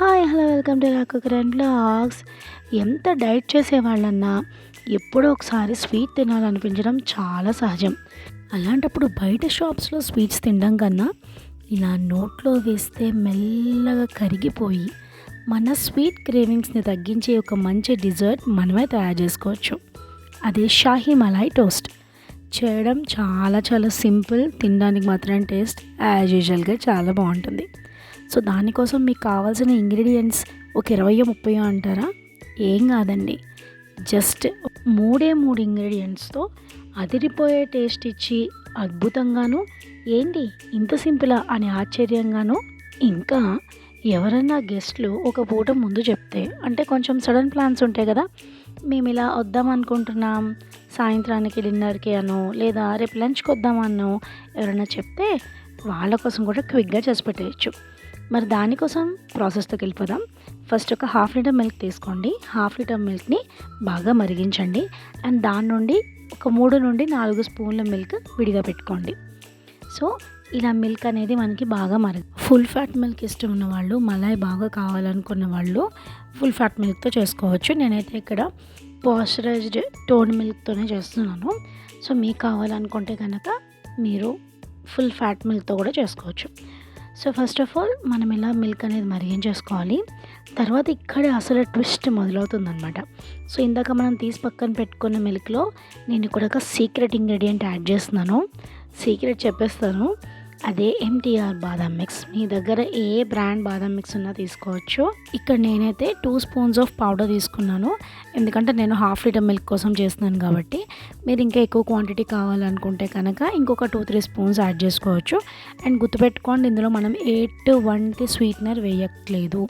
Hi hello welcome to రాకు grand blogs. ఎంత diet చేసేవాళ్ళన్నా ఎప్పుడో ఒకసారి స్వీట్ తినాలనిపించడం చాలా సహజం. అలాంటప్పుడు బయట షాప్స్లో స్వీట్స్ తినడం కన్నా ఇలా నోట్లో వేస్తే మెల్లగా కరిగిపోయి మన స్వీట్ క్రేవింగ్స్ని తగ్గించే ఒక మంచి డిజర్ట్ మనమే తయారు చేసుకోవచ్చు. అదే షాహీ మలాయ్ టోస్ట్. చేయడం చాలా చాలా సింపుల్ తినడానికి మాత్రం టేస్ట్ యాజ్ యూజువల్గా చాలా బాగుంటుంది. సో దానికోసం మీకు కావాల్సిన ఇంగ్రీడియంట్స్ ఒక ఇరవయో ముప్పయో అంటారా? ఏం కాదండి. జస్ట్ మూడే మూడు ఇంగ్రీడియంట్స్తో అదిరిపోయే టేస్ట్ ఇచ్చి అద్భుతంగాను ఏంటి ఇంత సింపులా అని ఆశ్చర్యంగాను ఇంకా ఎవరైనా గెస్ట్లు ఒక పూట ముందు చెప్తే అంటే కొంచెం సడన్ ప్లాన్స్ ఉంటాయి కదా మేము ఇలా వద్దాం అనుకుంటున్నాం సాయంత్రానికి డిన్నర్కి అనో లేదా రేపు లంచ్కి వద్దామన్నో ఎవరైనా చెప్తే వాళ్ళ కోసం కూడా క్విక్గా చేసి పెట్టేయచ్చు. మరి దానికోసం ప్రాసెస్లోకి వెళ్ళిపోదాం ఫస్ట్ ఒక హాఫ్ లీటర్ మిల్క్ తీసుకోండి. హాఫ్ లీటర్ మిల్క్ని బాగా మరిగించండి. అండ్ దాని నుండి ఒక మూడు నుండి నాలుగు స్పూన్ల మిల్క్ విడిగా పెట్టుకోండి. సో ఇలా మిల్క్ అనేది మనకి బాగా మరగ ఫుల్ ఫ్యాట్ మిల్క్ ఇష్టం ఉన్న వాళ్ళు మలాయి బాగా కావాలనుకున్న వాళ్ళు ఫుల్ ఫ్యాట్ మిల్క్తో చేసుకోవచ్చు. నేనైతే ఇక్కడ పాస్చరైజ్డ్ టోన్ మిల్క్తోనే చేస్తున్నాను. సో మీకు కావాలనుకుంటే కనుక మీరు ఫుల్ ఫ్యాట్ మిల్క్తో కూడా చేసుకోవచ్చు. సో ఫస్ట్ ఆఫ్ ఆల్ మనం ఇలా మిల్క్ అనేది మరిగించేసుకోవాలి తర్వాత ఇక్కడే అసలు ట్విస్ట్ మొదలవుతుందన్నమాట. సో ఇందాక మనం తీసి పక్కన పెట్టుకున్న మిల్క్లో నేను ఇక్కడ ఒక సీక్రెట్ ఇంగ్రీడియంట్ యాడ్ చేస్తున్నాను. సీక్రెట్ చెప్పేస్తాను. అదే ఎంటీఆర్ బాదం మిక్స్ మీ దగ్గర ఏ బ్రాండ్ బాదం మిక్స్ ఉన్నా తీసుకోవచ్చు. ఇక్కడ నేనైతే టూ స్పూన్స్ ఆఫ్ పౌడర్ తీసుకున్నాను. ఎందుకంటే నేను హాఫ్ లీటర్ మిల్క్ కోసం చేస్తున్నాను కాబట్టి. మీరు ఇంకా ఎక్కువ క్వాంటిటీ కావాలనుకుంటే కనుక ఇంకొక టూ త్రీ స్పూన్స్ యాడ్ చేసుకోవచ్చు. అండ్ గుర్తుపెట్టుకోండి ఇందులో మనం ఎయిట్ వంటి స్వీట్నర్ వేయట్లేదు.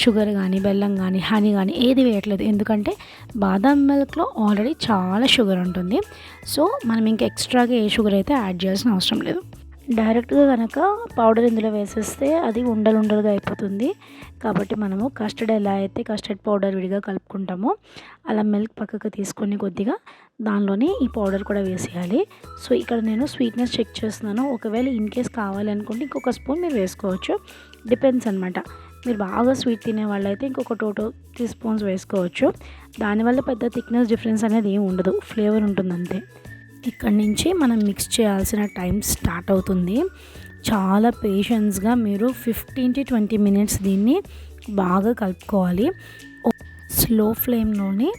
షుగర్ కానీ బెల్లం కానీ హనీ కానీ ఏది వేయట్లేదు. ఎందుకంటే బాదం మిల్క్లో ఆల్రెడీ చాలా షుగర్ ఉంటుంది. సో మనం ఇంకా ఎక్స్ట్రాగా ఏ షుగర్ అయితే యాడ్ చేయాల్సిన అవసరం లేదు. డైరెక్ట్గా కనుక పౌడర్ ఇందులో వేసేస్తే అది ఉండలు ఉండలుగా అయిపోతుంది. కాబట్టి మనము కస్టర్డ్ ఎలా అయితే కస్టర్డ్ పౌడర్ విడిగా కలుపుకుంటామో అలా మిల్క్ పక్కకు తీసుకొని కొద్దిగా దానిలోనే ఈ పౌడర్ కూడా వేసేయాలి. సో ఇక్కడ నేను స్వీట్నెస్ చెక్ చేస్తున్నాను. ఒకవేళ ఇన్ కేస్ కావాలనుకుంటే ఇంకొక స్పూన్ మీరు వేసుకోవచ్చు. డిపెండ్స్ అనమాట మీరు బాగా స్వీట్ తినే వాళ్ళైతే ఇంకొక టూ టూ త్రీ స్పూన్స్ వేసుకోవచ్చు. దానివల్ల పెద్ద థిక్నెస్ డిఫరెన్స్ అనేది ఏమి ఉండదు. ఫ్లేవర్ ఉంటుంది అంతే ఇక్కడి నుంచి మనం మిక్స్ చేయాల్సిన టైం స్టార్ట్ అవుతుంది. చాలా పేషెన్స్గా మీరు ఫిఫ్టీన్ టు ట్వంటీ మినిట్స్ దీన్ని బాగా కలుపుకోవాలి. స్లో ఫ్లేమ్లోనే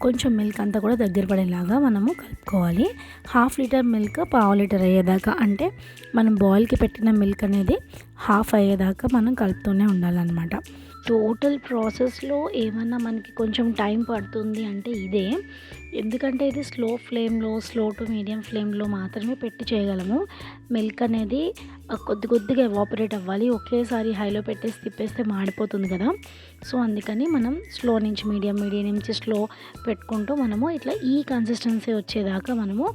కొంచెం మిల్క్ అంతా కూడా దగ్గర పడేలాగా మనము కలుపుకోవాలి. హాఫ్ లీటర్ మిల్క్ పావు లీటర్ అయ్యేదాకా అంటే మనం బాయిల్కి పెట్టిన మిల్క్ అనేది హాఫ్ అయ్యేదాకా మనం కలుపుతూనే ఉండాలన్నమాట. టోటల్ ప్రాసెస్లో ఏమన్నా మనకి కొంచెం టైం పడుతుంది అంటే ఇదే. ఎందుకంటే ఇది స్లో ఫ్లేమ్లో స్లో టు మీడియం ఫ్లేమ్లో మాత్రమే పెట్టి చేయగలము. మిల్క్ అనేది కొద్ది కొద్దిగా ఎవాపరేట్ అవ్వాలి. ఒకేసారి హైలో పెట్టేసి తిప్పేస్తే మాడిపోతుంది కదా. సో అందుకని మనం స్లో నుంచి మీడియం మీడియం నుంచి స్లో పెట్టుకుంటూ మనము ఇట్లా ఈ కన్సిస్టెన్సీ వచ్చేదాకా మనము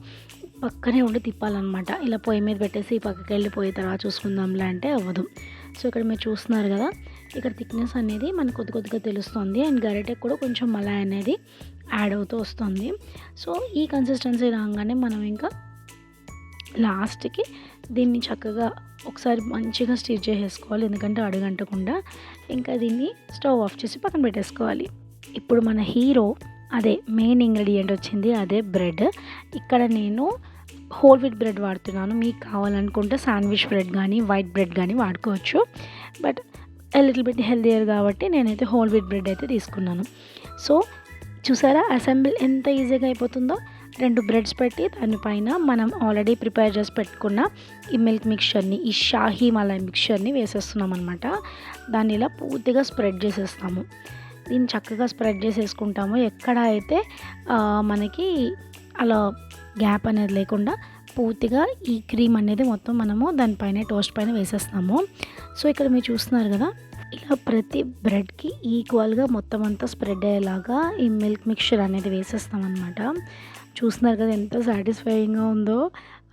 పక్కనే ఉండి తిప్పాలన్నమాట. ఇలా పొయ్యి మీద పెట్టేసి పక్కకి వెళ్ళిపోయే తర్వాత చూసుకుందాంలే అంటే అవ్వదు. సో ఇక్కడ మీరు చూస్తున్నారు కదా ఇక్కడ థిక్నెస్ అనేది మనకు కొద్ది కొద్దిగా తెలుస్తుంది. అండ్ గరిటెకి కూడా కొంచెం మలాయ్ అనేది యాడ్ అవుతూ వస్తుంది. సో ఈ కన్సిస్టెన్సీ రాగానే మనం ఇంకా లాస్ట్కి దీన్ని చక్కగా ఒకసారి మంచిగా స్టిచ్ చేసేసుకోవాలి. ఎందుకంటే అడుగంటకుండా ఇంకా దీన్ని స్టవ్ ఆఫ్ చేసి పక్కన పెట్టేసుకోవాలి. ఇప్పుడు మన హీరో అదే మెయిన్ ఇంగ్రీడియంట్ వచ్చింది అదే బ్రెడ్ ఇక్కడ నేను హోల్ వీట్ బ్రెడ్ వాడుతున్నాను. మీకు కావాలనుకుంటే శాండ్విచ్ బ్రెడ్ కానీ వైట్ బ్రెడ్ కానీ వాడుకోవచ్చు. బట్ లిటిల్ బిట్ హెల్దియర్ కాబట్టి నేనైతే హోల్ వీట్ బ్రెడ్ అయితే తీసుకున్నాను. సో చూసారా? అసెంబ్లీ ఎంత ఈజీగా అయిపోతుందో? రెండు బ్రెడ్స్ పెట్టి దానిపైన మనం ఆల్రెడీ ప్రిపేర్ చేసి పెట్టుకున్న ఈ మిల్క్ మిక్చర్ని ఈ షాహీ మలై మిక్చర్ని వేసేస్తున్నాం అనమాట దాన్ని ఇలా పూర్తిగా స్ప్రెడ్ చేసేస్తాము. దీన్ని చక్కగా స్ప్రెడ్ చేసేసుకుంటాము. ఎక్కడ అయితే మనకి అలా గ్యాప్ అనేది లేకుండా పూర్తిగా ఈ క్రీమ్ అనేది మొత్తం మనము దానిపైన టోస్ట్ పైన వేసేస్తాము సో ఇక్కడ మీరు చూస్తున్నారు కదా ఇలా ప్రతి బ్రెడ్కి ఈక్వల్గా మొత్తం అంతా స్ప్రెడ్ అయ్యేలాగా ఈ మిల్క్ మిక్చర్ అనేది వేసేస్తామన్నమాట చూస్తున్నారు కదా ఎంత సాటిస్ఫైయింగ్గా ఉందో.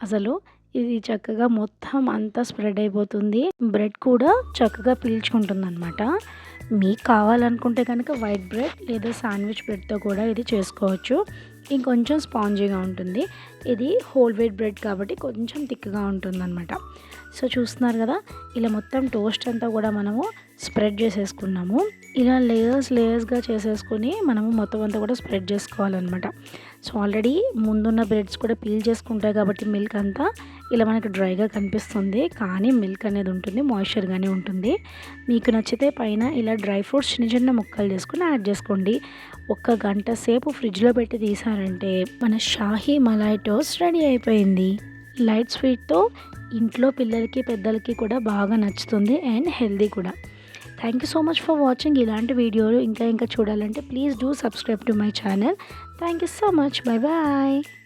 అసలు ఇది చక్కగా మొత్తం అంతా స్ప్రెడ్ అయిపోతుంది. బ్రెడ్ కూడా చక్కగా పీల్చుకుంటుంది అనమాట మీకు కావాలనుకుంటే కనుక వైట్ బ్రెడ్ లేదా శాండ్విచ్ బ్రెడ్తో కూడా ఇది చేసుకోవచ్చు. ఇంకొంచెం స్పాంజీగా ఉంటుంది. ఇది హోల్ వెయిట్ బ్రెడ్ కాబట్టి కొంచెం థిక్గా ఉంటుందన్నమాట. సో చూస్తున్నారు కదా ఇలా మొత్తం టోస్ట్ అంతా కూడా మనము స్ప్రెడ్ చేసేసుకున్నాము. ఇలా లేయర్స్ లేయర్స్గా చేసేసుకొని మనము మొత్తం అంతా కూడా స్ప్రెడ్ చేసుకోవాలన్నమాట. సో ఆల్రెడీ ముందున్న బ్రెడ్స్ కూడా పీల్ చేసుకుంటాయి కాబట్టి మిల్క్ అంతా ఇలా మనకు డ్రైగా కనిపిస్తుంది. కానీ మిల్క్ అనేది ఉంటుంది మాయిశ్చర్గానే ఉంటుంది. మీకు నచ్చితే పైన ఇలా డ్రై ఫ్రూట్స్ చిన్న చిన్న ముక్కలు చేసుకుని యాడ్ చేసుకోండి. ఒక్క గంట సేపు ఫ్రిడ్జ్లో పెట్టి తీసారంటే మన షాహీ మలాయ్ టోస్ట్ రెడీ అయిపోయింది. లైట్ స్వీట్తో ఇంట్లో పిల్లలకి పెద్దలకి కూడా బాగా నచ్చుతుంది అండ్ హెల్దీ కూడా. Thank you so much for watching ఇలాంటి వీడియోలు. ఇంకా ఇంకా చూడాలంటే please do subscribe to my channel. Thank you so much. Bye bye.